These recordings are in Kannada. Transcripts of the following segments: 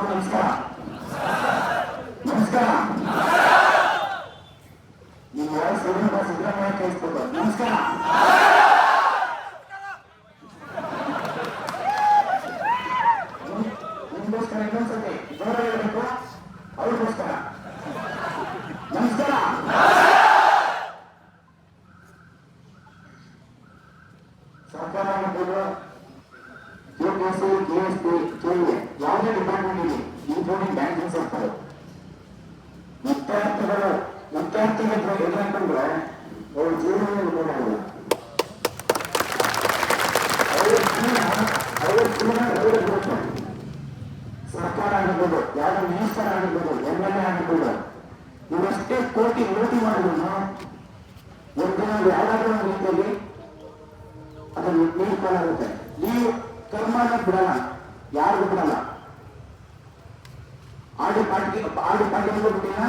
ಎಲ್ಲರಿಗೂ ನಮಸ್ಕಾರ ನಮಸ್ಕಾರ ಕೋಟಿ ಲೂಟಿ ಮಾಡಿದ್ರು ಒಂದಿನ ಯಾವ್ದಾದ್ರು ಒಂದು ರೀತಿಯಲ್ಲಿ ಅದನ್ನು ನೀಡ್ಕೊಳ್ಳಾಗುತ್ತೆ ನೀವು ಕರ್ಮನ ಬಿಡಲ್ಲ. ಯಾರಿಗೂ ಬಿಡಲ್ಲ. ಆಡಿ ಪಾರ್ಟಿ ಆಡಿ ಪಾರ್ಟಿಗೂ ಬಿಟ್ಟಿಲ್ಲ.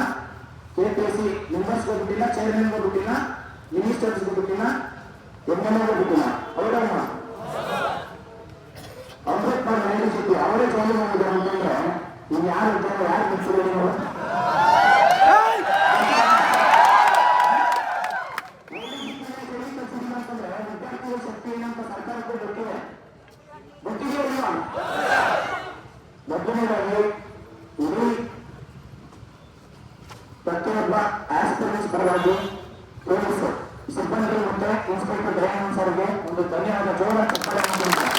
ಕೆ ಪಿ ಎಸ್ ಸಿ ಮೆಂಬರ್ಸ್ಗೂ ಬಿಟ್ಟಿಲ್ಲ. ಚೇರ್ಮನ್ಗೂ ಬಿಟ್ಟಿಲ್ಲ. ಮಿನಿಸ್ಟರ್ಸ್ಗೂ ಬಿಟ್ಟಿಲ್ಲ. ಎಂ ಎಲ್ ಎಗೂ ಬಿಟ್ಟಿಲ್ಲ. ಅವರಮ್ಮ ಅಮೃತ್ ಮಾಡಿ ನೈನ್ ಸಿಟಿ ಅವರೇ ಚಾಲು ಮಾಡಿದ್ದಾರೆ ಅಂತಂದ್ರೆ, ಇನ್ನು ಯಾರು ಇದ್ದಾರೆ? ಯಾರು ಮುಚ್ಚಿದ್ದಾರೆ ನೀವು ಅಂತಂದ್ರೆ ವಿದ್ಯಾರ್ಥಿಗಳ ಶಕ್ತಿ ಏನಂತ ಸರ್ಕಾರಕ್ಕೂ ಗೊತ್ತಿದೆ ಗೊತ್ತಿದೆಯೋ ಇಲ್ವಾ ಮೊದಲನೇದಾಗಿ ಇಡೀ ಪ್ರತಿಯೊಬ್ಬ ಆಸ್ಪಿರೆಂಟ್ಸ್ ಪರವಾಗಿ ಪೊಲೀಸ್ ಸಿಬ್ಬಂದಿ ಮತ್ತೆ ಇನ್ಸ್ಪೆಕ್ಟರ್ ದಯಾನಂದ್ ಸರ್ಗೆ ಒಂದು ಧನ್ಯವಾದ ಜೋರ ಚಪ್ಪಾಳೆ ಮಾಡಿದ್ದಾರೆ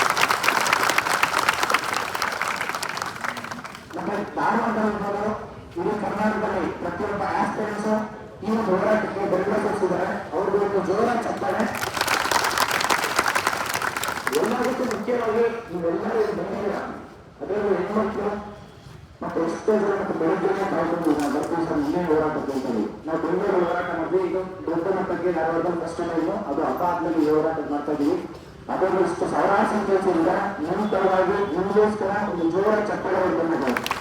ಮತ್ತೆ ಧಾರವಾಡದವರು ಇಡೀ ಕರ್ನಾಟಕದಲ್ಲಿ ಪ್ರತಿಯೊಬ್ಬ ಈ ಒಂದು ಹೋರಾಟಕ್ಕೆ ಬೆಂಬಲ ತೋರಿಸಿದ್ದಾರೆ ಅವ್ರಿಗೆ ಒಂದು ಜೋರ ಚಪ್ಪಾಳೆ. ಎಲ್ಲದಕ್ಕೂ ಮುಖ್ಯವಾಗಿ ನೀವೆಲ್ಲರೂ ಇಲ್ಲಿ ಬಂದಿದ್ದೀರ? ಅದರಲ್ಲೂ ಹೆಣ್ಮಕ್ಳು ಮತ್ತು ಎಷ್ಟೋ ಜನ ನಾವು ಬರ್ತೀವಿ ಸರ್ ಇನ್ನೇ ನಾವು ಬೆಂಗಳೂರು ಹೋರಾಟ ಮಾಡಿದ್ವಿ. ಇದು ದೊಡ್ಡ ಮಟ್ಟಕ್ಕೆ ಧಾರವಾಡದಲ್ಲಿ ಫಸ್ಟ್ ಟೈಮ್ ಅದು ಹೋರಾಟ ಮಾಡ್ತಾ ಇದೀವಿ ಅದರಲ್ಲೂ ಇಷ್ಟು ಸಾವಿರಾರು ಸಂಖ್ಯೆ ನಿಮ್ಮ ಪರವಾಗಿ ನಿಮಗೋಸ್ಕರ ಒಂದು ಜೋರ ಚಪ್ಪಾಳೆ ಬಂದಿದ್ದಾರೆ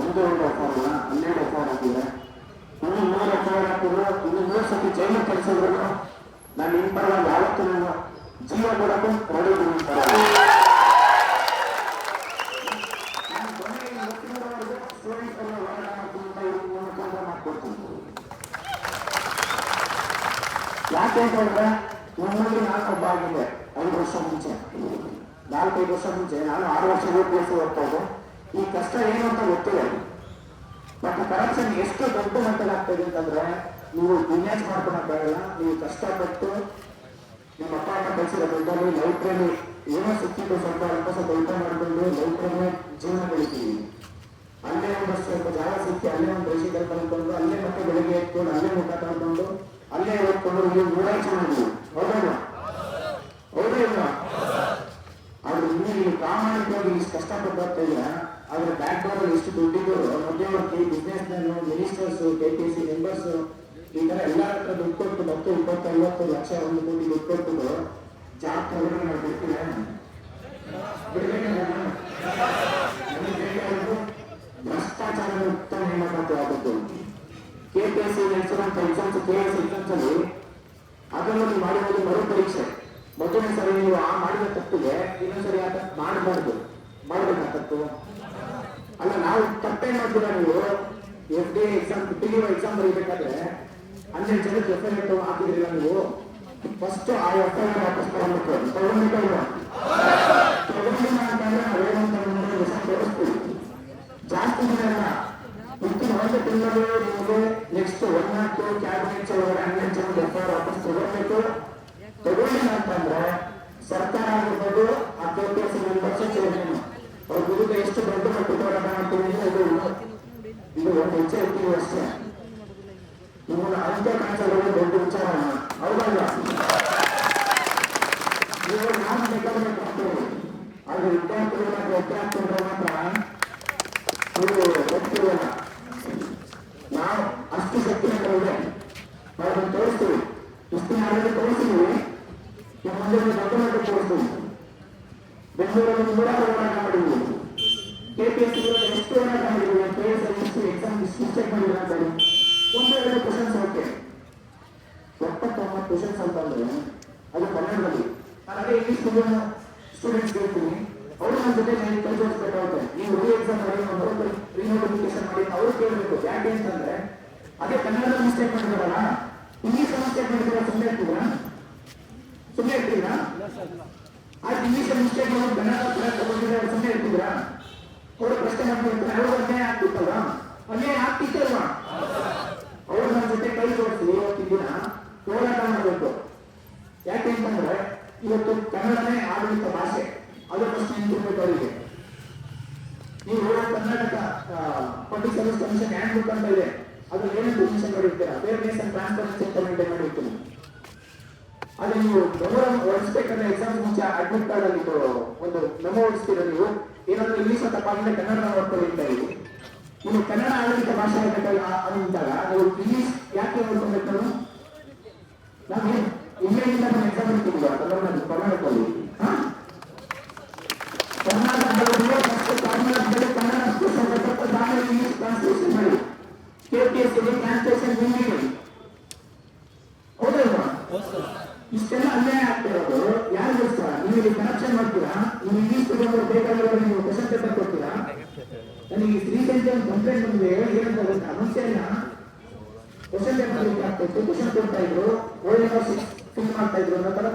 ಒಂದು ಒಂದು ಹನ್ನೆರಡು ಎಫ್ಐಆರ್ ಹಾಕಿದೆ ಇನ್ನು ಮೂರು ಎಫ್ಐಆರ್ ಹಾಕಿದ್ರು ಇನ್ನು ಕಳಿಸಿದ್ರು ನಾನು ನಿಮ್ಮ ಪರವಾಗಿ ಯಾವತ್ತೂ ನಾನು ಜೀವ ಕೊಡಕ್ಕೂ ಯಾಕೆ ಅಂತ ನಮ್ಮಲ್ಲಿ ನಾನು ಒಬ್ಬ ಐದು ವರ್ಷ ಮುಂಚೆ. ನಾಲ್ಕೈದು ವರ್ಷ ಮುಂಚೆ. ನಾನು ಆರು ವರ್ಷ ಎಸ್ ಓದ್ತಾ ಇದ್ದೆ. ಈ ಕಷ್ಟ ಏನು ಅಂತ ಗೊತ್ತಿಲ್ಲ. ಮತ್ತು ಕರಪ್ಷನ್ ಎಷ್ಟು ದೊಡ್ಡ ಮಟ್ಟದಾಗ್ತದೆ ಅಂತಂದ್ರೆ, ನೀವು ಬಿಸ್ನೆಸ್ ಮಾಡ್ಕೊಳಕ್ಕಾಗಲ್ಲ ನೀವು ಕಷ್ಟಪಟ್ಟು ನಿಮ್ಮ ಅಪ್ಪ ಅಮ್ಮ ಕಳಿಸಿದ ದುಡ್ಡಲ್ಲಿ ಲೈಬ್ರರಿ ಏನೋ ಸಿಕ್ಕಿದ್ದು ಸ್ವಲ್ಪ ಅಂತ ಸ್ವಲ್ಪ ಊಟ ಮಾಡ್ಕೊಂಡು ಲೈಬ್ರರಿ ಜೀವನ ಬೆಳಿತೀವಿ ಅಲ್ಲೇ ಒಂದು ಸ್ವಲ್ಪ ಜಾಗ ಸಿಕ್ಕಿ ಅಲ್ಲೇ ಒಂದು ಬೇಸಿಗೆ ಕಲ್ಕೊಂಡು ಅಲ್ಲೇ ಮತ್ತೆ ಬೆಳಿಗ್ಗೆ ಎತ್ಕೊಂಡು ಅಲ್ಲೇ ಮುಖ ತಗೊಂಡು ಅಲ್ಲೇ ಓದ್ಕೊಂಡು ನೀವು ನೂರಾರು ಚೆನ್ನಾಗಿ. ಹೌದಾ ಹೌದೇ ಇಲ್ಲ ಆದ್ರೆ ನೀವು ಪ್ರಾಮಾಣಿಕವಾಗಿ ಇಷ್ಟು ಕಷ್ಟಪಟ್ಟು ಬರ್ತಾ ಇದ್ರ ಬ್ಯಾಂಕ್ ಡೋರ್ ಎಷ್ಟು ದುಡ್ಡಿದ್ರು ಮಧ್ಯವರ್ತಿ businessman ministers K P C members ಈ ತರ ಎಲ್ಲರ ಹತ್ರ ದುಡ್ಡು ಕೊಟ್ಟು ಮತ್ತು ಇಪ್ಪತ್ತು ಐವತ್ತು ಲಕ್ಷ ಒಂದು ಕೋಟಿ ದುಡ್ಡು ಕೊಟ್ಟು ಜಾಬ್ ತಗೊಂಡು ನಾವು. ಭ್ರಷ್ಟಾಚಾರ ನಮಗೆ ಆಗುತ್ತೆ K P S C KPSC ನಡೆಸಿರುವಂತ exams K S exams ಅಲ್ಲಿ ಅದನ್ನು ಮಾಡಿರೋದು ಮರು ಪರೀಕ್ಷೆ ಮೊದಲನೇ ಸರಿ ನೀವು ಆ ಮಾಡಿದ ತಪ್ಪಿಗೆ ಇನ್ನೊಂದ್ಸರಿ ಆ ಮಾಡಬಾರ್ದು. ಮಾಡಬೇಕಾಗತ್ತು ಅಲ್ಲ ನಾವು ತಪ್ಪೇ ಮಾಡ್ತೀರಾ ನೀವು? F D exam P exam ಬರೀಬೇಕಾದ್ರೆ ಹನ್ನೆರಡು ಜನಕ್ಕೆ ಎಫ್ ಐ ಆರ್ ಹಾಕಿದ್ರಿಲ್ಲ ನೀವು? ಫಸ್ಟ್ ಆ ಎಫ್ ಐ ಆರ್ ವಾಪಸ್ ತಗೊಂಡ್ಬೇಕು ಇಲ್ವಾ? ತಗೊಂಡಿಲ್ಲ ಅಂತಂದ್ರೆ ವಿಷಯ ತೋರಿಸ್ತೀವಿ ಜಾಸ್ತಿ ಜನ ವಿತಿನ್ ಒಂದು ತಿಂಗಳು ನಿಮಗೆ next one not two cabinets ಒಳಗಡೆ ಹನ್ನೆರಡು ಜನ ಎಫ್ ಐ ವಾಪಸ್ ತಗೊಳ್ಬೇಕು. ತಗೊಂಡಿಲ್ಲ ಅಂತಂದ್ರೆ ಸರ್ಕಾರ ಆಗಿರ್ಬೋದು ಅಥವಾ ಮೆಂಬರ್ಸ್ ಚೇರ್ಮನ್ ವಿರುದ್ಧ ಎಷ್ಟು ದೊಡ್ಡ ಮಟ್ಟದ ಹೋರಾಟ ಮಾಡ್ತೀವಿ ಇದು ಒಂದು ಎಚ್ಚರಿಕೆ ಅಷ್ಟೇ ನಿಮ್ಮನ್ನ ಅಂತ್ಯ ಕಾಣಿಸೋದು ದೊಡ್ಡ ವಿಚಾರ ಹೌದಲ್ಲ ನೀವು ನಾನು ಬೇಕಾದ್ರೆ ಕೊಡ್ತೀವಿ ಆದ್ರೆ ವಿದ್ಯಾರ್ಥಿಗಳು ಮಾತ್ರ ನೀವು ಗೊತ್ತಿರಲ್ಲ ನಾವು ಅಷ್ಟು ಶಕ್ತಿ ನಮ್ಮ ಇದೆ ನಾವು ಅದನ್ನ ತೋರಿಸ್ತೀವಿ ಇಷ್ಟು ನಾಳೆ ತೋರಿಸ್ತೀವಿ ನಮ್ಮ ಮುಂದೆ ಒಂದು ದೊಡ್ಡ ಮಟ್ಟ ತೋರಿಸ್ತೀವಿ ಬೆಂಗಳೂರಲ್ಲಿ ನೂರಾರು ಹೋರಾಟ ಮಾಡಿದ್ವಿ ಕೆಪಿಎಸ್ಸಿ ಎಷ್ಟು ಹೋರಾಟ ಮಾಡಿದ್ವಿ ಕೆ ಎಸ್ ಇಷ್ಟು ಎಕ್ಸಾಮ್ ಇಷ್ಟು ಮಿಸ್ಟೇಕ್ ಮಾಡಿದ್ರೆ ಅಂತ ಹೇಳಿ ಒಂದು ಎರಡು ಕ್ವಶನ್ಸ್ ಓಕೆ ಎಪ್ಪತ್ತೊಂಬತ್ತು ಕ್ವಶನ್ಸ್ ಅಂತ ಅಂದ್ರೆ ಅದು ಕನ್ನಡದಲ್ಲಿ ನಾನು ಅದೇ ಇಂಗ್ಲಿಷ್ ಮೀಡಿಯಂ ಸ್ಟೂಡೆಂಟ್ಸ್ ಹೇಳ್ತೀನಿ ಅವರು ನನ್ನ ಜೊತೆ ನಾನು ಕೈ ಜೋಡಿಸ್ಬೇಕಾಗುತ್ತೆ ನೀವು ರೀ ಎಕ್ಸಾಮ್ ಮಾಡಿ ಒಂದು ರಿನೋಟಿಫಿಕೇಶನ್ ಮಾಡಿ ಅವ್ರು ಕೇಳಬೇಕು ಯಾಕೆ ಅಂತಂದ್ರೆ ಅದೇ ಕನ್ನಡದಲ್ಲಿ ಮಿಸ್ಟೇಕ್ ಮಾಡಿದಾರಲ್ಲ ಇಂಗ್ಲಿಷ್ ಮಿಸ್ಟೇಕ್ ಮಾಡಿದ್ರೆ ಸುಮ್ಮನೆ ಇರ್ತೀರಾ ಸುಮ್ಮನೆ ಇರ್ತೀರಾ ಆಯ್ತು ಇಂಗ್ಲಿಷ್ ಮಿಸ್ಟೇಕ್ ಮಾಡಿ ಕನ್ನಡ ಕರೆಕ್ಟ್ ಬಂದಿದ್ರೆ ಸುಮ್ಮನೆ ಇರ್ತಿದ್ರಾ ಅವರು ಪ್ರಶ್ನೆ ಮಾಡ್ತಿರ್ತಾರೆ ಅವ್ರು ಅನ್ಯಾಯ ಆಗ್ತಿತ್ತಲ್ಲ ಅನ್ಯಾಯ ಆಗ್ತಿತ್ತಲ್ವಾ ಅವ್ರು ನಮ್ಮ ಜೊತೆ ಕೈ ಜೋಡಿಸಿ ಇವತ್ತಿನ ದಿನ ಹೋರಾಟ ಮಾಡಬೇಕು. ಯಾಕೆ ಅಂತಂದ್ರೆ ಇವತ್ತು ಕನ್ನಡನೇ ಆಡಳಿತ ಭಾಷೆ. ಅದರ ಪ್ರಶ್ನೆ ನಿಂತಿರ್ಬೇಕು ಅವರಿಗೆ ನೀವು Karnataka public service commission handbook ಅಂತ ಇದೆ. ಅದು ಏನು ಡೆಫಿನೇಷನ್ ಮಾಡಿರ್ತೀರ? ಫೇರ್ನೆಸ್ ಅಂಡ್ ಟ್ರಾನ್ಸ್ಪರೆನ್ಸಿ ಅಂತ ಮೇಂಟೈನ್ ಮಾಡಿರ್ತೀನಿ. ಅದು ನೀವು ಮೆಮೋ ಓಡಿಸ್ಬೇಕಂದ್ರೆ ಎಕ್ಸಾಮ್ ಮುಂಚೆ ಅಡ್ಮಿಟ್ ಕಾರ್ಡ್ ಅಲ್ಲಿ ಒಂದು ಮೆಮೋ ಓಡಿಸ್ತೀರ ನೀವು? ಏನಾದ್ರೂ ಇಂಗ್ಲಿಷ್ ತಪ್ಪಾಗಿದ್ರೆ ಕನ್ನಡ ನೋಡ್ಕೊಳ್ಳಿ ಅಂತ ಹೇಳಿ. ನೀವು ಕನ್ನಡ ಆಡಳಿತ ಭಾಷೆ ಅಂದಾಗ ನೀವು ಇಂಗ್ಲಿಷ್ ಯಾಕೆ ನೋಡ್ಕೊಬೇಕು ನಾವು ಇಂಗ್ಲೀಷ್ ನಮ್ಮ ಎಕ್ಸಾಮ್ ಇರ್ತೀವಿ ಕನ್ನಡ ಕರ್ನಾಟಕದಲ್ಲಿ. ಕರ್ನಾಟಕದಲ್ಲಿ ಕರ್ನಾಟಕದಲ್ಲಿ ಕನ್ನಡ ಆಮೇಲೆ ಇಂಗ್ಲಿಷ್ ಟ್ರಾನ್ಸ್ಲೇಷನ್ ಮಾಡಿ. ಕೆ ಪಿ ಎಸ್ ಟ್ರಾನ್ಸ್ಲೇಷನ್ ಹಿಂದಿಗೆ ಹೌದಲ್ವಾ? ಇಷ್ಟೆಲ್ಲ ಅನ್ಯಾಯ ಆಗ್ತಿರೋದು ಯಾರಿಗೋಸ್ಕರ? ನೀವು ಇಲ್ಲಿ ಕನೆಕ್ಷನ್ ಮಾಡ್ತೀರಾ? ನೀವು ಇಂಗ್ಲಿಷ್ ಬೇಕಾಗಿರೋ ನೀವು ಕ್ವಶನ್ ಪೇಪರ್ ಕೊಡ್ತೀರಾ ನನಗೆ ರೀಸೆಂಟ್ ಒಂದು ಕಂಪ್ಲೇಂಟ್ ಬಂದಿದೆ ಏನಂತ ಗೊತ್ತಾ ಮುಂಚೆನ ಕ್ವಶನ್ ಕ್ವಶನ್ ಕೊಡ್ತಾ ಇದ್ರು ಒಳ್ಳೆ ಮಾಡ್ತಾ ಇದ್ರು ತರ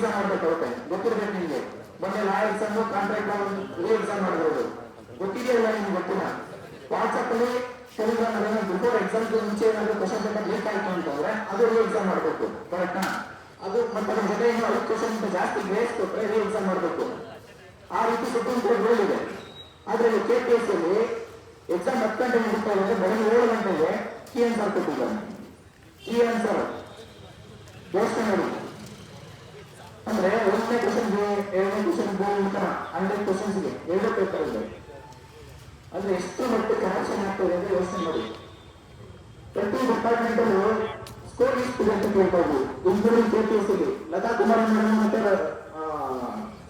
ಅಂತಂದ್ರೆ ಮಾಡ್ಬೇಕು ಅವ್ರ ಟೈಮ್ ಗೊತ್ತಿರ್ಬೇಕು ನಿಮ್ಗೆ. ಮೊನ್ನೆ ಲಾಯರ್ಸ್ ಅನ್ನು ಕಾಂಟ್ರಾಕ್ಟ್ ರೀ ಎಕ್ಸಾಮ್ ಮಾಡ್ಬೋದು ಗೊತ್ತಿದೆಯಲ್ಲ ನಿಮ್ಗೆ ಗೊತ್ತಿಲ್ಲ? ವಾಟ್ಸಪ್ ಅಲ್ಲಿ ಟೆಲಿಗ್ರಾಮ್ ಅಲ್ಲಿ ಬಿಫೋರ್ ಎಕ್ಸಾಮ್ ಮುಂಚೆ ಏನಾದ್ರು ಕ್ವಶನ್ ಪೇಪರ್ ಲೀಕ್ ಆಯ್ತು ಅಂತಂದ್ರೆ ಅದು ಎಕ್ಸಾಮ್ ಮಾಡಬೇಕು. ಕರೆಕ್ಟಾ ಅದು ಮತ್ತೆ ಅದ್ರ ಜೊತೆ ಏನು ಅದಕ್ಕೆ ಕ್ವಶನ್ ಜಾಸ್ತಿ ಗ್ರೇಸ್ ಕೊಟ್ಟರೆ ಎಕ್ಸಾಮ್ ಮಾಡಬೇಕು. ಆ ರೀತಿ ಸುಪ್ರೀಂ ಕೋರ್ಟ್ ರೂಲ್ ಇದೆ. ಆದ್ರೆ ಕೆ ಪಿ ಎಸ್ ಅಲ್ಲಿ ಎಕ್ಸಾಮ್ ಹತ್ತು ಗಂಟೆ ಮುಗಿಸ್ತಾ ಇದ್ದಾರೆ ಬೆಳಗ್ಗೆ ಏಳು ಗಂಟೆಗೆ ಕೀ ಆನ್ಸರ್ ಕೊಟ್ಟಿದ್ದಾರೆ. ಕೀ ಆನ್ಸರ್ ದೋಸ್ತ ಮಾಡಿ ಅಂದ್ರೆ ಒಂದನೇ ಕ್ವಶನ್ಗೆ ಎರಡನೇ ಕ್ವಶನ್ ಈ ತರ ಹಂಡ್ರೆಡ್ ಕ್ವಶನ್ಸ್ಗೆ ಎರಡು ಪೇಪರ್ ಇದೆ. ಅಂದ್ರೆ ಎಷ್ಟು ಮಟ್ಟಿಗೆ ಕರೆಕ್ಷನ್ ಆಗ್ತದೆ ಅಂತ ಯೋಚನೆ ಮಾಡಿ. ಪ್ರತಿ ಡಿಪಾರ್ಟ್ಮೆಂಟ್ ಅಲ್ಲೂ ಸ್ಕೋರ್ ಎಷ್ಟು ಅಂತ ಕೇಳ್ಬೋದು engineering K P S Latha Kumar madam ಮತ್ತೆ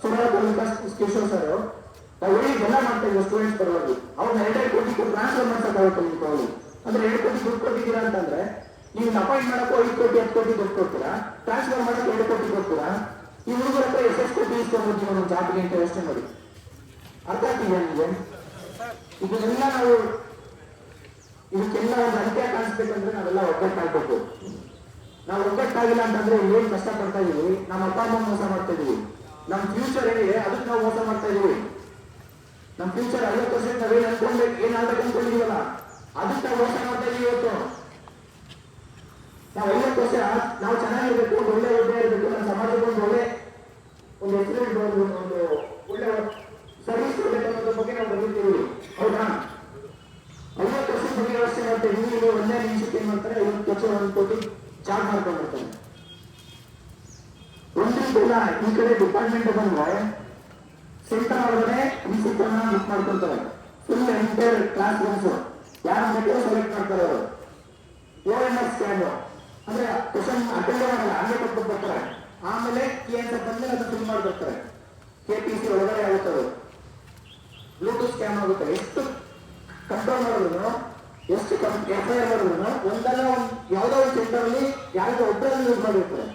ಸುರಾಜ್ ಕಿಶೋರ್ ಸರ್ ನಾವು ಇಡೀ ಎಲ್ಲ ಮಾಡ್ತಾ ಸ್ಟೂಡೆಂಟ್ಸ್ ಪರವಾಗಿ. ಅವ್ರನ್ನ ಎರಡೆರಡು ಕೋಟಿ ಟ್ರಾನ್ಸ್ಫರ್ ಮಾಡ್ಸಕ್ಕಾಗುತ್ತೆ ಅವರು ಅಂದ್ರೆ ಎರಡು ಕೋಟಿ ದುಡ್ಡು ಕೊಟ್ಟಿದ್ದೀರಾ ಅಂತಂದ್ರೆ, ನೀವು ಅಪಾಯಿಂಟ್ ಮಾಡಕ್ಕೂ ಐದು ಕೋಟಿ, ಹತ್ತು ಕೋಟಿ ದುಡ್ಡು ಕೊಡ್ತೀರಾ ಟ್ರಾನ್ಸ್ಫರ್ ಮಾಡಕ್ಕೆ ಎರಡು ಕೋಟಿ ಕೊಡ್ತೀರಾ? ಈ ಹುಡುಗರ ಹತ್ರ ಎಷ್ಟು ಕೊಟ್ಟು ಇಸ್ಕೊಂಡು ಒಂದು ಜಾಬ್ಗೆ ಅಂತ ಯೋಚನೆ ಮಾಡಿ. ಅರ್ಥ ಆಗ್ತಿದೆ ನಿಮಗೆ ಇದನ್ನೆಲ್ಲ ನಾವು ಇದಕ್ಕೆಲ್ಲ ಒಂದು ಅಂತ್ಯ ಕಾಣಿಸ್ಬೇಕಂದ್ರೆ ನಾವೆಲ್ಲ ಒಗ್ಗಟ್ಟಾಗಬೇಕು ನಾವು ಒಗ್ಗಟ್ಟಾಗಿಲ್ಲ ಅಂತಂದ್ರೆ ಏನ್ ಕಷ್ಟ ಪಡ್ತಾ ಇದೀವಿ? ನಮ್ಮ ಅಪ್ಪ, ಅಮ್ಮ ಮೋಸ ಮಾಡ್ತಾ ಇದೀವಿ. ನಮ್ಮ ಫ್ಯೂಚರ್ ಏನಿದೆ, ಅದಕ್ಕೆ ನಾವು ಮೋಸ ಮಾಡ್ತಾ ಇದೀವಿ. ನಮ್ಮ ಫ್ಯೂಚರ್ ಐವತ್ತು ವರ್ಷ ನಾವೇನು ಅನ್ಕೊಂಡ್ಬೇಕು ಏನ್ ಆಗ್ಬೇಕು ಅನ್ಕೊಂಡಿದೀವಲ್ಲ? ಅದಕ್ಕೆ ನಾವು ಮೋಸ ಮಾಡ್ತಾ ಇದೀವಿ ಇವತ್ತು. ನಾವು ಎಲ್ಲಕ್ಕೋಸ್ಕರ ನಾವು ಚೆನ್ನಾಗಿರ್ಬೇಕು ಒಂದು ಒಳ್ಳೆ ಹುದ್ದೆ ಇರಬೇಕು, ನಮ್ಮ ಸಮಾಜಕ್ಕೆ ಒಂದು ಒಳ್ಳೆ ಒಂದು ಹೆಸರು ಒಂದು ಒಳ್ಳೆ ಸರ್ವಿಸ್ ಕೊಡಬೇಕು ಅನ್ನೋದ್ರ ಬಗ್ಗೆ ನಾವು ಬಂದಿದ್ದೀವಿ ಹೌದಾ? ಐವತ್ತು ವರ್ಷ ಬಗ್ಗೆ ವ್ಯವಸ್ಥೆ ಮಾಡ್ತಾರೆ ನೀವು ಒಂದೇ ನಿಮಿಷಕ್ಕೆ ಏನ್ ಮಾಡ್ತಾರೆ? ಐವತ್ತು ವರ್ಷ ಒಂದು ಕೋಟಿ ಚಾರ್ಜ್ ಮಾಡ್ಕೊಂಡಿರ್ತಾರೆ. ಒಂದ್ರಿಂದ ಈ ಕಡೆ ಡಿಪಾರ್ಟ್ಮೆಂಟ್ ಬಂದ್ರೆ ಸೆಂಟರ್ ಒಳಗಡೆ ಈ ನ ಬುಕ್ ಮಾಡ್ಕೊಂತಾರೆ ಫುಲ್ ಎಂಟೈರ್ ಕ್ಲಾಸ್ ರೂಮ್ಸ್ ಯಾರು ಬೇಕೋ ಸೆಲೆಕ್ಟ್ ಮಾಡ್ತಾರೆ ಅವರು. ಓ ಎನ್ ಎಸ್ ಸ್ಕ್ಯಾನ್ ಅಂದ್ರೆ ಕ್ವಶನ್ ಅಟೆಂಡ್ ಮಾಡಲ್ಲ ಹಂಗೆ ಕೊಟ್ಟು ಬರ್ತಾರೆ. ಆಮೇಲೆ ಕೆ ಅಂತ ಬಂದ್ರೆ ಅದು ಫಿಲ್ ಮಾಡಿ ಬರ್ತಾರೆ. ಕೆ ಪಿ ಸಿ ಒಳಗಡೆ ಆಗುತ್ತೆ ಅದು. ಬ್ಲೂಟೂತ್ ಸ್ಕ್ಯಾನ್ ಆಗುತ್ತೆ. ಎಷ್ಟು ಕಂಟ್ರೋಲ್ ಮಾಡಿದ್ರು ಎಷ್ಟು ಎಫ್ ಐ ಆರ್ ಮಾಡಿದ್ರು ಒಂದಲ್ಲ ಒಂದು, ಯಾವುದೋ ಒಂದು ಸೆಂಟರ್ ಅಲ್ಲಿ ಯಾರಿಗೋ ಒಬ್ಬರಲ್ಲಿ ಯೂಸ್ ಮಾಡಿರ್ತಾರೆ.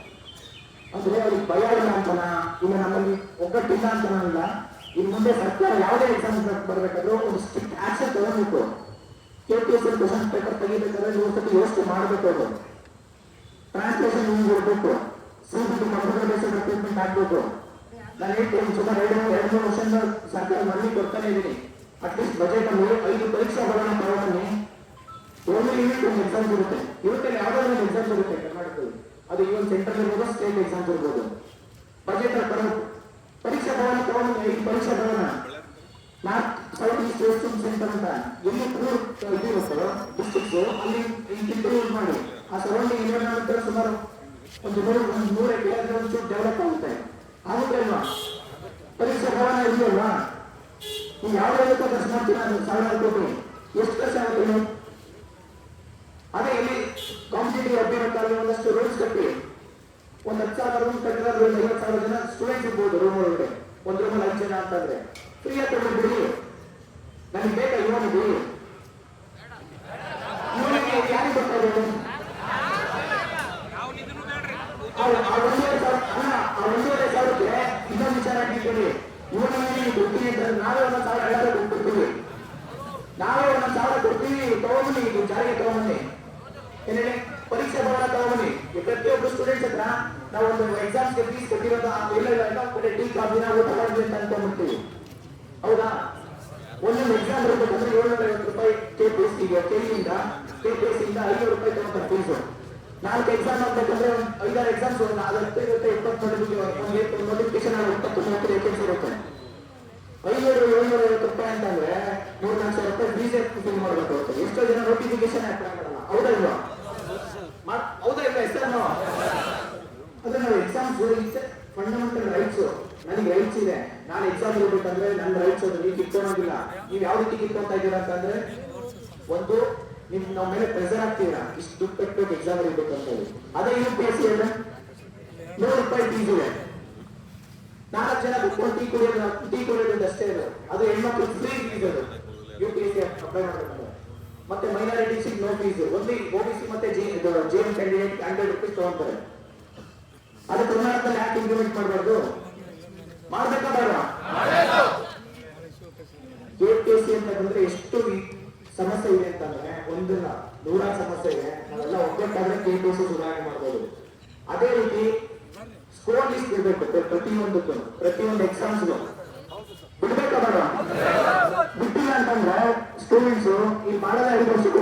ಅಂದ್ರೆ ಅವ್ರಿಗೆ ಭಯ ಇಲ್ಲ ಅಂತನ, ಇಲ್ಲ ನಮ್ಮಲ್ಲಿ ಒಗ್ಗಟ್ಟಿಲ್ಲ ಅಂತ ಅಲ್ಲ. ಇನ್ನು ಮುಂದೆ ಸರ್ಕಾರ ಯಾವುದೇ ಎಕ್ಸಾಮ್ ಬರಬೇಕಾದ್ರೆ ಒಂದು ಸ್ಟ್ರಿಕ್ಟ್ ಆಕ್ಷನ್ ತಗೊಂಡ್ಬಿಟ್ಟು K P S question paper ತೆಗಿಬೇಕಾದ್ರೆ ಇವತ್ತು ಸತಿ ಯೋಚನೆ ಮಾಡಬೇಕು ಅದು? ಟ್ರಾನ್ಸ್ಲೇಷನ್ ನಿಮ್ಗೆ ಇರಬೇಕು ಸಿಬಿಟಿ ಕಂಪ್ಯೂಟರ್ ಬೇಸ್ ಟ್ರೀಟ್ಮೆಂಟ್ ಆಗ್ಬೇಕು ನಾನು ಹೇಳ್ತೀನಿ ಸುಮಾರು ಎರಡು ಎರಡು ಮೂರು ವರ್ಷದಿಂದ ಸರ್ಕಾರ ಮನವಿ ಕೊಡ್ತಾನೆ ಇದ್ದೀನಿ ಅಟ್ಲೀಸ್ಟ್ ಬಜೆಟ್ ಅಲ್ಲಿ ಐದು ಪರೀಕ್ಷಾ ಬರೋಣ ತಗೊಳ್ಳಿ ಒಂದು ಯೂನಿಟ್ ಒಂದು ಎಕ್ಸಾಮ್ಸ್ ಇರುತ್ತೆ ಇವತ್ತಲ್ಲಿ ಯಾವ್ದಾದ್ರು ಒಂದು ಎಕ್ಸಾಮ್ಸ್ ಇರುತ್ತೆ ಕರ್ನಾಟಕದಲ್ಲಿ ಅದು ಇವನ್ ಸೆಂಟ್ರಲ್ ಇರ್ಬೋದು ಸ್ಟೇಟ್ ಎಕ್ಸಾಮ್ಸ್ ಇರ್ಬೋದು ಬಜೆಟ್ ಕೊಡು ಪರೀಕ್ಷಾ ಬರೋಣ ತಗೊಂಡು ಈ ಪರೀಕ್ಷಾ ಬರೋಣ ನಾರ್ತ್ ಸೌತ್ ಈಸ್ಟ್ ಸೆಂಟರ್ ಅಂತ ಎಲ್ಲಿ ಇದು ಇರುತ್ತೋ ಡಿಸ್ಟ್ರಿಕ್ಟ್ಸ್ ಅಲ್ಲಿ ಇಂಟರ್ವ್ಯೂಸ್ ಮಾಡಿ ಆ ಸರೌಂಡಿಂಗ್ ಏನಾಗುತ್ತೆ ಸುಮಾರು ಒಂದು ನೂರು, ಒಂದು ನೂರ ಒಂಚೂರು ಡೆವಲಪ್ ಆಗುತ್ತೆ. ಆಗುತ್ತೆ ಅಲ್ವಾ? ಪರೀಕ್ಷಾ ಭವನ ಇದೆಯಲ್ವಾ ನೀವು ಯಾವ್ದಾದ್ರು ಖರ್ಚು ಮಾಡ್ತೀರಾ ಅದು ಸಾವಿರಾರು ಕೋಟಿ ಎಷ್ಟು ಖರ್ಚು ಆಗುತ್ತೆ? ಅದೇ ಇಲ್ಲಿ ಕಾಂಪಿಟೇಟಿವ್ ಅಭ್ಯರ್ಥಿ ಒಂದಷ್ಟು ರೂಲ್ಸ್ ಕಟ್ಟಿ. ಒಂದು ಹತ್ತು ಸಾವಿರ ರೂಮ್ ಕಟ್ಟಿದ್ರೆ ಒಂದು ಐವತ್ತು ಸಾವಿರ ಜನ ಸ್ಟೂಡೆಂಟ್ ಇರ್ಬೋದು ರೂಮ್ ಒಳಗಡೆ. ಒಂದು ರೂಮಲ್ಲಿ ಐದು ಜನ ಅಂತಂದ್ರೆ ಆಗಿ ಬಿಡಿ. ನನಗೆ ಬೇಕಾ? ಇವನು ಬಿಡಿ ಇವನಿಗೆ ಯಾರಿಗೆ ಬರ್ತಾರೆ ಆ ಆ ಒಂದೂವರೆ ಸಾವಿರ ಅಲ್ಲ ಆ ಒಂದೂವರೆ ಸಾವಿರಕ್ಕೆ ಇನ್ನೊಂದು ವಿಚಾರ ಹಾಕಿದ್ದೀವಿ ಇವನಿಗೆ ನೀವು ಕೊಡ್ತೀನಿ ಅಂತ ನಾವೇ ಒಂದೊಂದು ಎಲ್ಲರೂ ಕೊಡ್ತೀವಿ ನಾವೇ ಒಂದೊಂದು ಸಾವಿರ ಕೊಡ್ತೀವಿ, ತಗೊಂಬನ್ನಿ ಇದು ಜಾರಿಗೆ ತಗೊಂಬನ್ನಿ. ಏನ್ ಪರೀಕ್ಷೆ ಭವನ ತಗೊಂಬನ್ನಿ. ಪ್ರತಿಯೊಬ್ಬರು ಸ್ಟೂಡೆಂಟ್ಸ್ ಹತ್ರ ನಾವು ಒಂದು ಎಕ್ಸಾಮ್ಸ್ಗೆ ಫೀಸ್ ಕೊಟ್ಟಿರೋದು, ಆ ಇಲ್ಲ ಇಲ್ಲ ಇಲ್ಲ ಕಡೆ ಟೀ ಕಾಫಿನ ತಗೊಂಡ್ವಿ ಅಂತ ಅನ್ಕೊಂಡ್ಬಿಡ್ತೀವಿ. ಹೌದಾ? ಒಂದೊಂದು ಎಕ್ಸಾಮ್ ಬರಬೇಕಂದ್ರೆ ಏಳ್ನೂರ ಐವತ್ತು ರೂಪಾಯಿ ಕೆ ಪಿ ಎಸ್ಗೆ ಕೆಲಿಯಿಂದ ಕೆ ಪಿ ಎಸ್ ಇಂದ ಐನೂರು ರೂಪಾಯಿ ತಗೊಂತಾರೆ ಫೀಸು ನಾಲ್ಕು ಎಕ್ಸಾಮ್ ಆಗ್ಬೇಕಂದ್ರೆ ಐದಾರು ಎಕ್ಸಾಮ್ಸ್ ಹತ್ತು ಇರುತ್ತೆ ಇಪ್ಪತ್ತು ನೋಟಿಫಿಕೇಶನ್ ಇಪ್ಪತ್ತು ಮೂವತ್ತು ವೇಕೆನ್ಸಿ ಇರುತ್ತೆ. ಐನೂರು ಏಳ್ನೂರ ಐವತ್ತು ರೂಪಾಯಿ ಅಂತಂದ್ರೆ ಮೂರ್ ನಾಲ್ಕು ಸಾವಿರ ರೂಪಾಯಿ ಫೀಸ್ ಫಿಲ್ ಮಾಡ್ಬೇಕಾಗುತ್ತೆ ಎಷ್ಟೋ ಜನ ನೋಟಿಫಿಕೇಶನ್ ಅಪ್ಲೈ ಹೌದಾ ಇಲ್ವಾ ಹೌದಾ ಇಲ್ಲ ಎಕ್ಸಾಮ್ ಅದೇ ನಾವು ಎಕ್ಸಾಮ್ಸ್ ಫಂಡಮೆಂಟಲ್ ರೈಟ್ಸ್ ನನಗೆ ರೈಟ್ಸ್ ಇದೆ. ನಾನು ಎಕ್ಸಾಮ್ ಹೋಗ್ಬೇಕಂದ್ರೆ ನನ್ನ ರೈಟ್ಸ್ ಅದು. ನೀವು ಕಿತ್ಕೊಳಂಗಿಲ್ಲ. ನೀವು ಯಾವ ರೀತಿ ಕಿತ್ಕೊಂತ ಇದ್ದೀರಾ ಅಂತಂದ್ರೆ, ಒಂದು, ನಿಮ್ ನಮ್ಮ ಮೇಲೆ ಪ್ರೆಸರ್ ಆಗ್ತೀರಾ ಇಷ್ಟು ದುಡ್ಡು ಕಟ್ಟಬೇಕು ಎಕ್ಸಾಮ್ ಇರ್ಬೇಕು ಹೇಳಿ ಅದೇ ಯು ಪಿ ಎಸ್ ಸಿ ಅಂದ್ರೆ ನೂರು ರೂಪಾಯಿ ಫೀಸ್ ಇದೆ. ನಾಲ್ಕು ಜನ ಕುತ್ಕೊಂಡು ಟೀ ಕುಡಿಯೋದು ಟೀ ಕುಡಿಯೋದು ಅಷ್ಟೇ ಇದೆ ಅದು ಹೆಣ್ಮಕ್ಳು ಫ್ರೀ ಫೀಸ್ ಅದು. ಯು ಪಿ ಸಿ ಅಪ್ಲೈ ಮಾಡಬೇಕು ಮತ್ತೆ minorities no fees only OBC ಮತ್ತೆ J M candidate hundred rupees ತಗೊಂತಾರೆ. ಅದು ಕರ್ನಾಟಕದಲ್ಲಿ ಯಾಕೆ ಇಂಪ್ಲಿಮೆಂಟ್ ಮಾಡಬಾರ್ದು? ಮಾಡ್ಬೇಕಾ ಬೇಡವಾ ಕೆ ಪಿ ಸಿ ಅಂತ ಬಂದ್ರೆ ಎಷ್ಟು ಸಮಸ್ಯೆ ಇದೆ ಅಂತಂದ್ರೆ ಒಂದಲ್ಲ, ನೂರಾರು ಸಮಸ್ಯೆ ಇದೆ. ನಾವೆಲ್ಲ ಒಗ್ಗಟ್ಟಾದ್ರೆ ಕೆ ಪಿ ಸಿ ಸುಧಾರಣೆ ಮಾಡ್ಬೋದು. ಅದೇ ರೀತಿ ಸ್ಕೋರ್ ಲಿಸ್ಟ್ ಇರಬೇಕು ಪ್ರತಿಯೊಂದಕ್ಕೂ ಪ್ರತಿಯೊಂದು ಎಕ್ಸಾಮ್ಸ್ಗೂ ಬಿಡ್ಬೇಕಾದಾಗ ಬೇಡ ಬಿಟ್ಟಿಲ್ಲ ಅಂತಂದ್ರೆ ಸ್ಟೂಡೆಂಟ್ಸ್ ಈ ಮಾಡಲ್ಲ ಐದು ವರ್ಷಕ್ಕೆ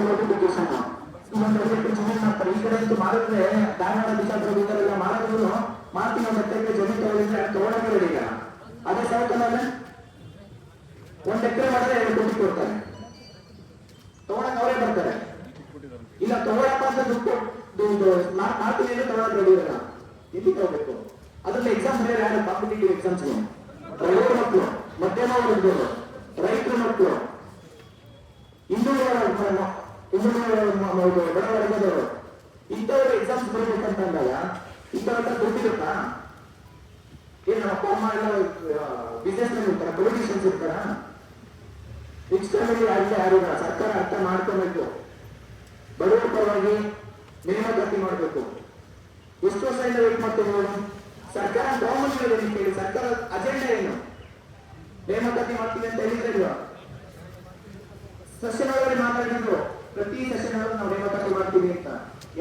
ಇನ್ನೊಂದು ಐವತ್ತು ಜಮೀನ್ ಮಾಡ್ತಾರೆ. ಈ ಕಡೆ ಅಂತೂ ಮಾಡಿದ್ರೆ ಧಾರವಾಡ, ಬಿಜಾಪುರ ಬೀದರೆಲ್ಲ ಮಾಡಿದ್ರು ಹತ್ತು ಎಕರೆ ಜಮೀನು ತಗೊಂಡಿದ್ರೆ ತಗೊಳಕ್ಕೆ ರೆಡಿ ಇಲ್ಲ ಅದೇ ಒಂದ್ ಎಕರೆ ಮಾಡಿದ್ರೆ ಎರಡು ಕೋಟಿ ಕೊಡ್ತಾರೆ. ಅವರೇ ಬರ್ತಾರೆ. ಇಲ್ಲ, ತಗೊಳಪ್ಪ ಅಂತ ದುಡ್ಡು ಮಾಡ್ತೀನಿ ತಗೊಳಕ್ ರೆಡಿ ಇರಲ್ಲ. ಎಲ್ಲಿ ಹೋಗ್ಬೇಕು ಎಕ್ಸಾಮ್ ಬೇರೆ ಯಾರು? ಕಾಂಪಿಟೇಟಿವ್ ಎಕ್ಸಾಮ್ಸ್ ಪ್ರೈವೇಟ್ ಮಕ್ಕಳು ಮಧ್ಯಮ ವರ್ಗದವರು ರೈತರ ಮಕ್ಕಳು. ಹಿಂದುಳಿದ ಇಂಥವ್ರು ಎಕ್ಸಾಮ್ಸ್ ಬರಬೇಕಂತ ಅಂದಾಗ ಇಂಥವ್ರ ದುಡ್ಡಿರುತ್ತಾ ಏನ್ ನಮ್ಮ ಅಪ್ಪ, ಅಮ್ಮ ಎಲ್ಲ ಬಿಸ್ನೆಸ್ ಮ್ಯಾನ್ ಇರ್ತಾರ? ಪೊಲಿಟಿಷಿಯನ್ಸ್ ಇರ್ತಾರ? ರಿಚ್ ಫ್ಯಾಮಿಲಿ ಯಾರಿಲ್ಲ ಸರ್ಕಾರ ಅರ್ಥ ಮಾಡ್ಕೋಬೇಕು. ಬಡವರ ಪರವಾಗಿ ನೇಮಕಾತಿ ಮಾಡಬೇಕು. ಎಷ್ಟು ವರ್ಷದಿಂದ ವೇಟ್ ಮಾಡ್ತೀವಿ ನೋಡಿ ಸರ್ಕಾರ ಗೌರ್ಮೆಂಟ್ ಏನು ಕೇಳಿ, ಸರ್ಕಾರ ಅಜೆಂಡಾ ಏನು? ನೇಮಕಾತಿ ಮಾಡ್ತೀವಿ ಅಂತ ಹೇಳಿದ್ರೆ ಇಲ್ವಾ? ಸೆಷನ್ ಒಳಗಡೆ ಮಾತಾಡಿದ್ರು. ಪ್ರತಿ ಸೆಷನ್ ನಾವು ನೇಮಕಾತಿ ಮಾಡ್ತೀವಿ ಅಂತ.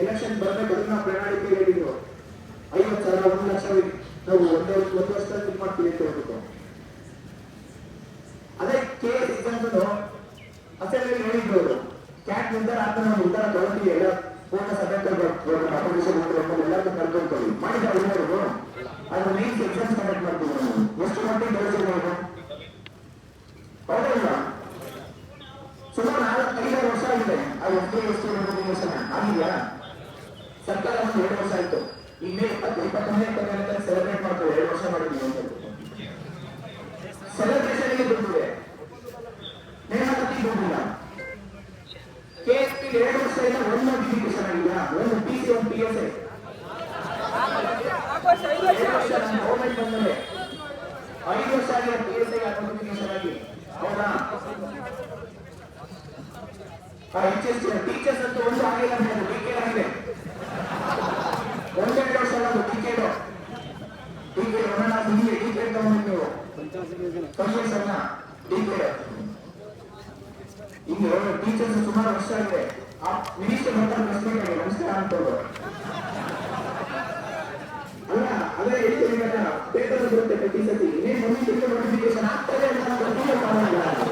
ಎಲೆಕ್ಷನ್ ಬರಬೇಕು ನಾವು ಪ್ರಣಾಳಿಕೆ ಹೇಳಿದ್ರು. ಐವತ್ತು ಸಾವಿರ, ಒಂದು ಲಕ್ಷ ನಾವು ಒಂದೇ ಒಂದು ವರ್ಷದಲ್ಲಿ ಇದು ಮಾಡ್ತೀವಿ ಅಂತ ಹೇಳ್ಬಿಟ್ಟು. ಅದೇ ಕೆ ಎಸ್ ಅಸೆಂಬ್ಲಿ ಹೇಳಿದ್ರು. ಕ್ಯಾಟ್ನಿಂದ ಆತನ ನಾವು ನಿರ್ಧಾರ ತಗೊಳ್ತೀವಿ ಎಲ್ಲ ಫೋಟೋ ಸಮೇತ ಅಪ್ಲಿಕೇಶನ್ ಎಲ್ಲರೂ ಕರ್ಕೊಂಡ್ಕೊಳ್ಳಿ ಮಾಡಿದ ಎಲ್ಲರಿಗೂ ಅದ್ರ ಮೀನ್ಸ್ ಎಕ್ಸಾಮ್ಸ್ ಕಂಡಕ್ಟ್ ಮಾಡ್ತೀವಿ ನಾವು ಎಷ್ಟು ಮಟ್ಟಿಗೆ ಬೆಳೆಸಿದ್ರು ನಾವು ಹೌದಾ ಇಲ್ಲ ಸುಮಾರು ನಾಲ್ಕು ಐದಾರು ವರ್ಷ ಆಗಿದೆ ಆ S D S T notification ಆಗಿದೆಯಾ ಸರ್ಕಾರ ಒಂದು ಎರಡು ವರ್ಷ ಆಯ್ತು ಈಗ ಮೇ ಇಪ್ಪತ್ತು ಇಪ್ಪತ್ತೊಂದನೇ ಇಪ್ಪತ್ತನೇ ಸೆಲೆಬ್ರೇಟ್ ಮಾಡ್ತೀವಿ ಎರಡು ವರ್ಷ ಮಾಡಿದ್ವಿ ಅಂತ ಸೆಲೆಬ್ರೇಷನ್ಗೆ ದುಡ್ಡಿದೆ ನೇಮಕಾತಿ ದುಡ್ಡಿಲ್ಲ ಕೆ ಎಸ್ ಪಿ ಎರಡು ವರ್ಷ ಇಲ್ಲ ಒಂದು ನೋಟಿಫಿಕೇಶನ್ ಆಗಿದೆಯಾ ಒಂದು ಪಿ ಸಿ ಒಂದು ಪಿ ಎಸ್ ಐ ಎರಡು ವರ್ಷ ಗೌರ್ಮೆಂಟ್ ಬಂದರೆ ಐದು ವರ್ಷ ಆಗಿದೆ ಪಿ ಎಸ್ ಐ ನೋಟಿಫಿಕೇಶನ್ ಆಗಿ ಹೌದಾ ಎಚ್ ಎಸ್ ಟೀಚರ್ಸ್ ಅಂತ ಒಂದು ಆಗಿಲ್ಲ ಮೇಡಮ್ ಡಿಕೆಡ್ ಆಗಿದೆ ಒಂದೆರಡು ವರ್ಷ ಒಂದು ಡಿಕೆಡ್ ಡಿಕೆಡ್ ಒಣ ಹಿಂಗೆ ಡಿಕೆಡ್ ತಗೊಂಡು ನೀವು ಫೈವ್ ಅನ್ನ ಡಿಕೆಡ್ ಹಿಂಗೆ ಟೀಚರ್ಸ್ ಸುಮಾರು ವರ್ಷ ಆಗಿದೆ ಆ ಮಿನಿಸ್ಟರ್ ಬರ್ತಾರೆ ಪ್ರಶ್ನೆಗಳಿಗೆ ನಮಸ್ಕಾರ ಅಂತವ್ರು ಅಲ್ಲ ಅದೇ ಹೇಳ್ತೀನಿ ಇವಾಗ ಪೇಪರ್ ಬರುತ್ತೆ ಪ್ರತಿ ಸತಿ ಇನ್ನೇನು ಮುಂದಿನ ತಿಂಗಳು ನೋಟಿಫಿಕೇಶನ್ ಆಗ್ತದೆ ಅಂತ ನಾವು ಗೊತ್ತಿಲ್ಲ ಕಾರಣ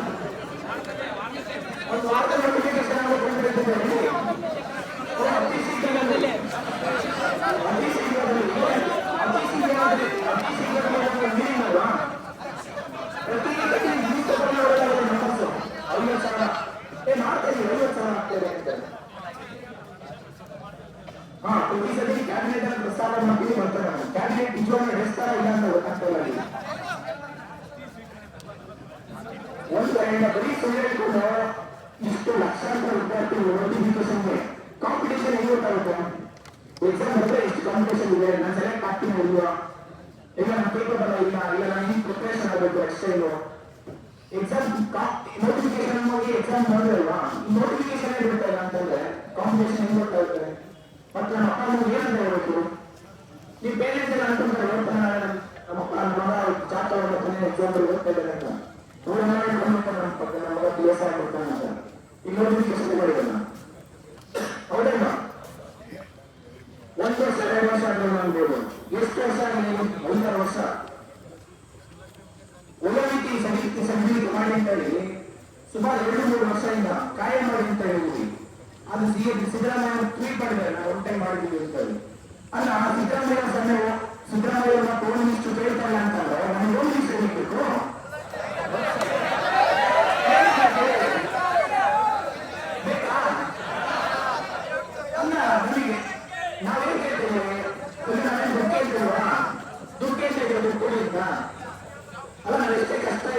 ಕಾಂಪಿಟೇಷನ್ ಬಿಡ್ತಾ ಇಲ್ಲ ಅಂತಂದ್ರೆ ಕಾಂಪಿಟೇಷನ್ ಹೆಂಗ್ ಬರ್ತಾ ಇರ್ತಾರೆ? ಮತ್ತೆ ನಮ್ಮ ಅಪ್ಪ ಅಮ್ಮ ಏನಂತ ಹೇಳ್ಬೇಕು ನೀವು ಪೇರೆಂಟ್ಸ್ ಎಲ್ಲ ಹೇಳ್ತಾರೆ ನಮ್ಮ ಮಗ ಜಾತಕ ಎಕ್ಸಾಂಪಲ್ ಹೋಗ್ತಾ ಇದ್ದಾರೆ.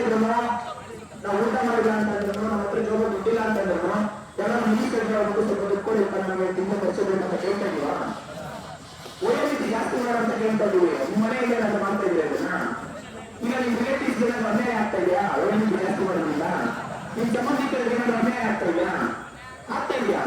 ಹೇಳಿದ್ರು ನಾವು ಊಟ ಮಾಡಿಲ್ಲ ಅಂತ ಹೇಳಿದ್ರು ನಮ್ಮ ಹತ್ರ ಜೋಗ ದುಡ್ಡಿಲ್ಲ ಅಂತ ಹೇಳಿದ್ರು ಎಲ್ಲ ನಿಧಿ ಕಡಿಮೆ ಹೋಗ್ಬಿಟ್ಟು ಸ್ವಲ್ಪ ದುಡ್ಕೊಳ್ಳಿ ನಮಗೆ ತಿಂದ ಖರ್ಚಬೇಕು ಅಂತ ಕೇಳ್ತಾ ಇದೀವಾ ಒಳ್ಳೆ ರೀತಿ ಜಾಸ್ತಿ ಮಾಡೋ ಅಂತ ಕೇಳ್ತಾ ಇದ್ದೀವಿ. ನಿಮ್ಮ ಮನೆಯಲ್ಲಿ ಏನಾದ್ರು ಮಾಡ್ತಾ ಇದೀವಿ ಅದನ್ನ. ಈಗ ನಿಮ್ ರಿಲೇಟಿವ್ಸ್ ಏನಾದ್ರು ಅನ್ಯಾಯ ಆಗ್ತಾ ಇದೆಯಾ? ಒಳ್ಳೆ ರೀತಿ ಜಾಸ್ತಿ ಮಾಡೋದಿಲ್ಲ ನಿಮ್ ಸಂಬಂಧಿಕರಿಗೆ ಏನಾದ್ರು ಅನ್ಯಾಯ ಆಗ್ತಾ ಇದೆಯಾ? ಆಗ್ತಾ ಇದೆಯಾ?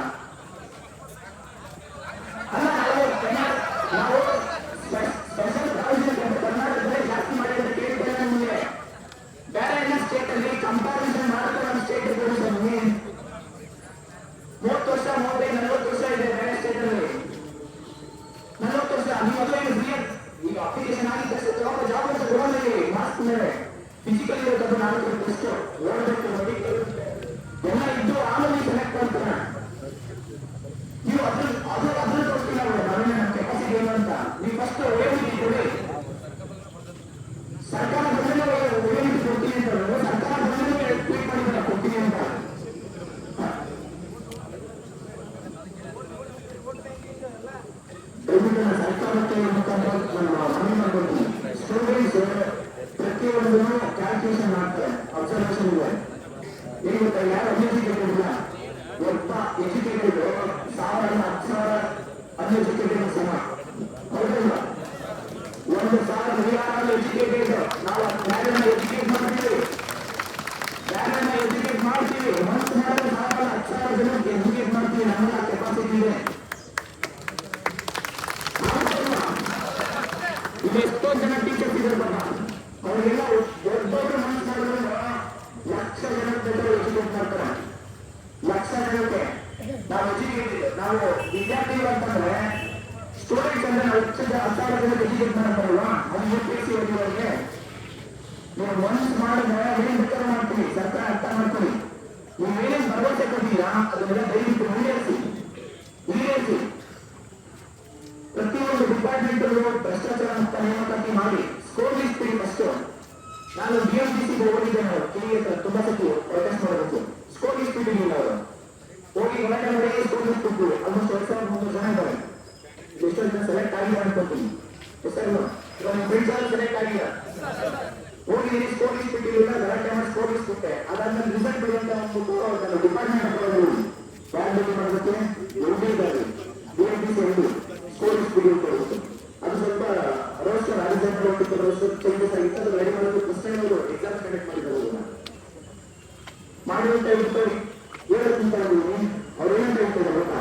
ನಾವು ವಿದ್ಯಾರ್ಥಿಗಳು ಅಂತಂದ್ರೆ ಸ್ಟೂಡೆಂಟ್ಸ್ ಅಂದ್ರೆ ನಾವು ಹೆಚ್ಚು ಅರ್ಥದಲ್ಲಿ ಎಜುಕೇಟ್ ಪಿ ಸಿ ನೀವು ಮನಸ್ಸು ಮಾಡಿದ್ರೆ ಏನ್ ವಿಚಾರ ಮಾಡ್ತೀವಿ ಸರ್ಕಾರ ಅರ್ಥ ಮಾಡ್ತೀವಿ ನೀವು ಭರವಸೆ ಕೊಟ್ಟಿದ್ದೀರಾ, ಅದನ್ನೆಲ್ಲ ದಯವಿಟ್ಟು ಪ್ರತಿಯೊಂದು ಡಿಪಾರ್ಟ್ಮೆಂಟ್ ಭ್ರಷ್ಟಾಚಾರ ಮುಕ್ತ ನೇಮಕಾತಿ ಮಾಡಿ. ಸ್ಕೋರ್ ಫಸ್ಟ್ ನಾನು ಬಿ ಎಂ ಸಿ ಹೋಗಿದ್ದೇನೆ ತುಂಬಾ ಸತಿ. அவர் ಹೇಳ್ತಾ ಇರ್ತಾರೆ ಹೇಳ್ತಿದ್ದಾರೆ ಅವ್ರು ಹೇಳ್ತಾ ಇರ್ತಾರೆ ಗೊತ್ತಾ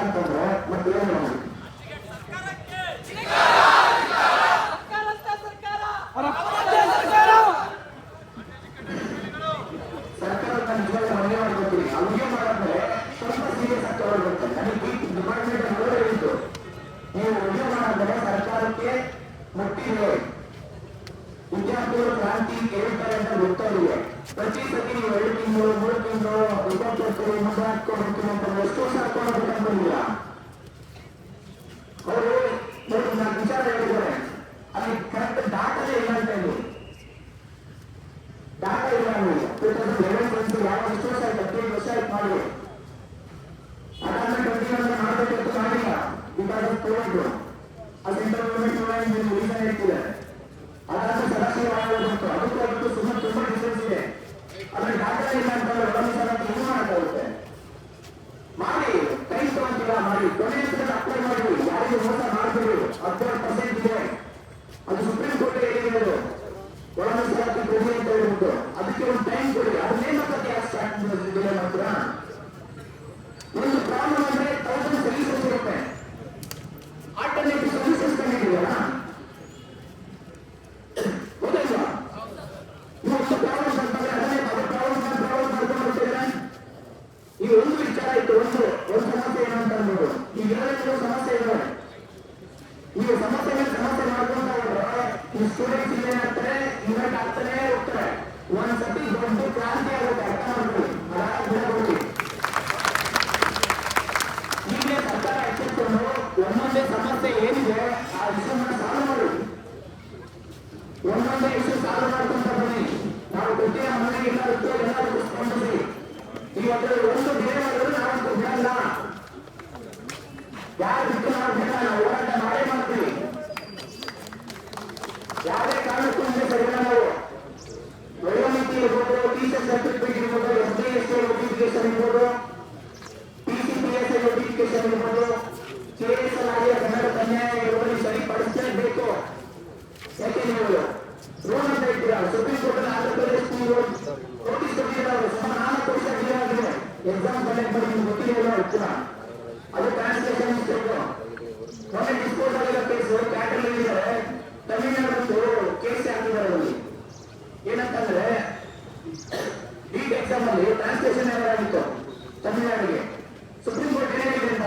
ಅಂತಂದ್ರೆ ಮತ್ತೆ ಏನು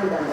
ಏನ್